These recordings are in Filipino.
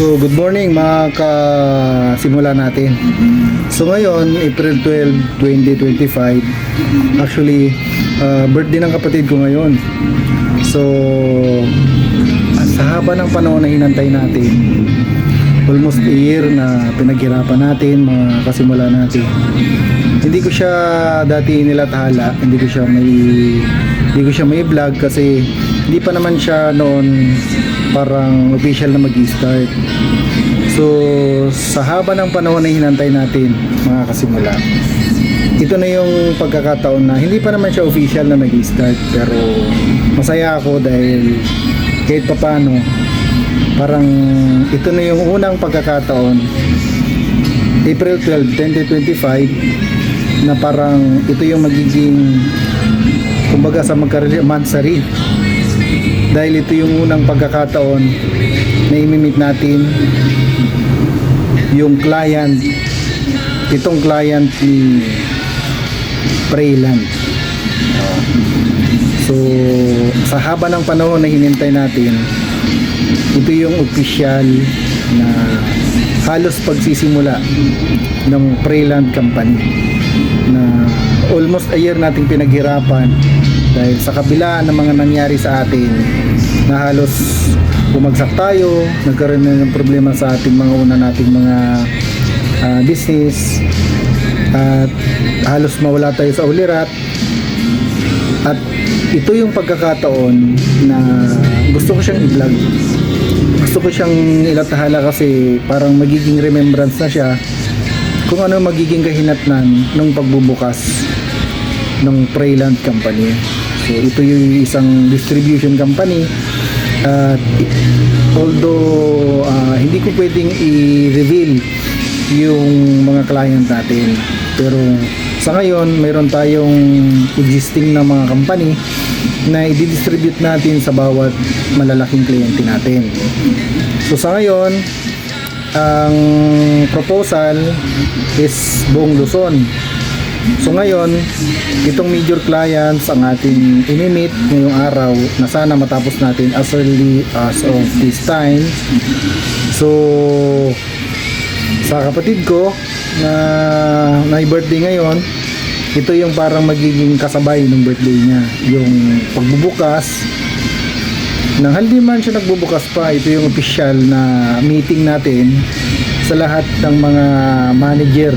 So, good morning mga kasimula natin. So, ngayon, April 12, 2025, actually, uh, birthday ng kapatid ko ngayon. So, sa haba ng panahon na hinantay natin, almost a year na pinaghirapan natin, mga kasimula natin. Hindi ko siya dati nilathala, hindi ko siya may hindi ko siya may vlog kasi hindi pa naman siya noon parang official na mag-start. So, sa haba ng panahon na hinantay natin, mga kasimula, ito na yung pagkakataon na hindi pa naman siya official na nag-start pero masaya ako dahil kahit papano parang ito na yung unang pagkakataon April 12, 2025 na parang ito yung magiging kumbaga sa magka-mansari dahil ito yung unang pagkakataon na imimit natin yung client itong client ni Prayland so sa haba ng panahon na hinintay natin ito yung official na halos pagsisimula ng Prayland Company na almost a year nating pinaghirapan dahil sa kabila ng mga nangyari sa atin na halos bumagsak tayo, nagkaroon na ng problema sa ating mga una nating mga ah, business at halos mawala tayo sa ulirat at ito yung pagkakataon na gusto ko siyang i-vlog gusto ko siyang ilatahala kasi parang magiging remembrance na siya kung ano magiging kahinatnan ng pagbubukas ng Prayland Company. So ito yung isang distribution company at although ah, hindi ko pwedeng i-reveal yung mga client natin pero sa ngayon mayroon tayong existing na mga company na i-distribute natin sa bawat malalaking kliyente natin. So sa ngayon, ang proposal is buong Luzon. So ngayon, itong major clients ang ating inimit ngayong araw na sana matapos natin as early as of this time. So, sa kapatid ko na may birthday ngayon, ito yung parang magiging kasabay ng birthday niya. Yung pagbubukas, nang hindi man siya nagbubukas pa, ito yung official na meeting natin sa lahat ng mga manager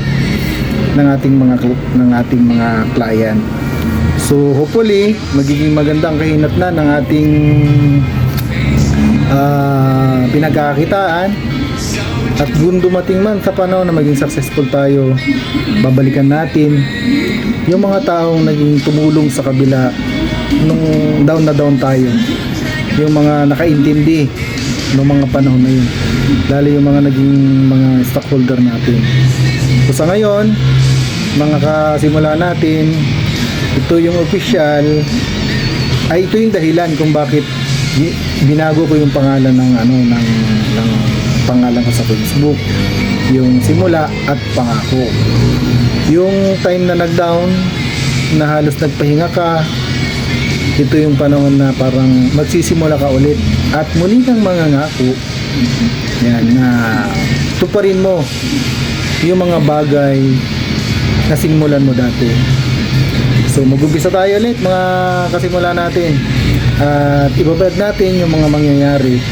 ng ating mga ng ating mga client. So hopefully magiging magandang kahinatnan ng ating ah, pinagkakakitaan at kung dumating man sa panahon na maging successful tayo, babalikan natin yung mga taong naging tumulong sa kabila nung down na down tayo. Yung mga nakaintindi ng mga panahon na yun. Lalo yung mga naging mga stockholder natin. So sa ngayon mga kasimula natin ito yung official ay ito yung dahilan kung bakit binago ko yung pangalan ng ano ng ng pangalan ko sa Facebook yung simula at pangako. Yung time na nag-down na halos nagpahinga ka ito yung panahon na parang magsisimula ka ulit. At muli kang mangangako yan na tuparin mo yung mga bagay na simulan mo dati so mag-umpisa tayo ulit mga kasimula natin at ibabad natin yung mga mangyayari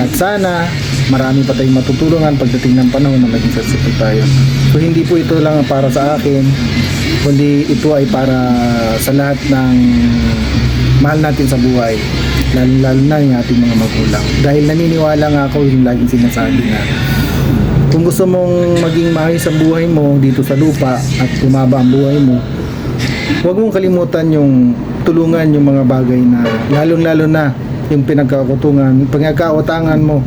at sana marami pa tayong matutulungan pagdating ng panahon na maging successful tayo. So hindi po ito lang para sa akin, kundi ito ay para sa lahat ng mahal natin sa buhay. Lalo, lalo na yung ating mga magulang. Dahil naniniwala nga ako yung laging sinasabi na kung gusto mong maging maayos ang buhay mo dito sa lupa at kumaba ang buhay mo, huwag mong kalimutan yung tulungan yung mga bagay na lalong lalo na yung pinagkakutungan, pinagkautangan mo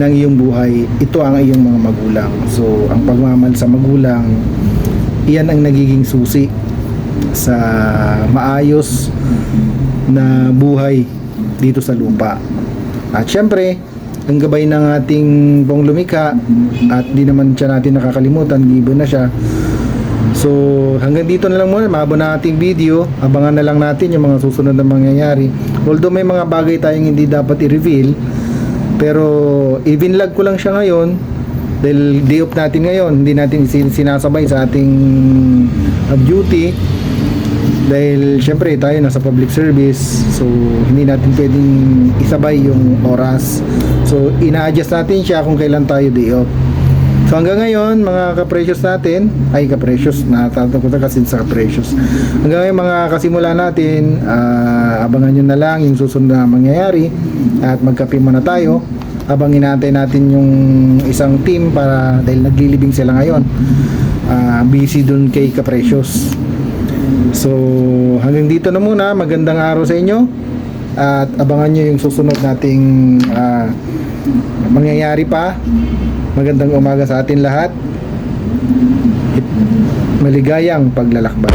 ng iyong buhay, ito ang iyong mga magulang. So, ang pagmamahal sa magulang, iyan ang nagiging susi sa maayos na buhay dito sa lupa. At syempre, ang gabay ng ating pong lumika at di naman siya natin nakakalimutan, given na siya. So, hanggang dito na lang muna. Mahaba na ating video. Abangan na lang natin yung mga susunod na mangyayari. Although may mga bagay tayong hindi dapat i-reveal, Pero even lag ko lang siya ngayon dahil day off natin ngayon, hindi natin sin- sinasabay sa ating uh, duty dahil syempre tayo nasa public service so hindi natin pwedeng isabay yung oras. So ina-adjust natin siya kung kailan tayo day off. So hanggang ngayon mga kaprecious natin ay kaprecious natatang ko kasi sa kaprecious. Hanggang ngayon mga kasimula natin ah, abangan nyo na lang yung susunod na mangyayari at magkape muna tayo. Habang inaantay natin yung isang team para dahil naglilibing sila ngayon Ah, busy dun kay kaprecious So, hanggang dito na muna. Magandang araw sa inyo. At abangan nyo yung susunod nating ah, mangyayari pa. Magandang umaga sa atin lahat. Maligayang paglalakbay.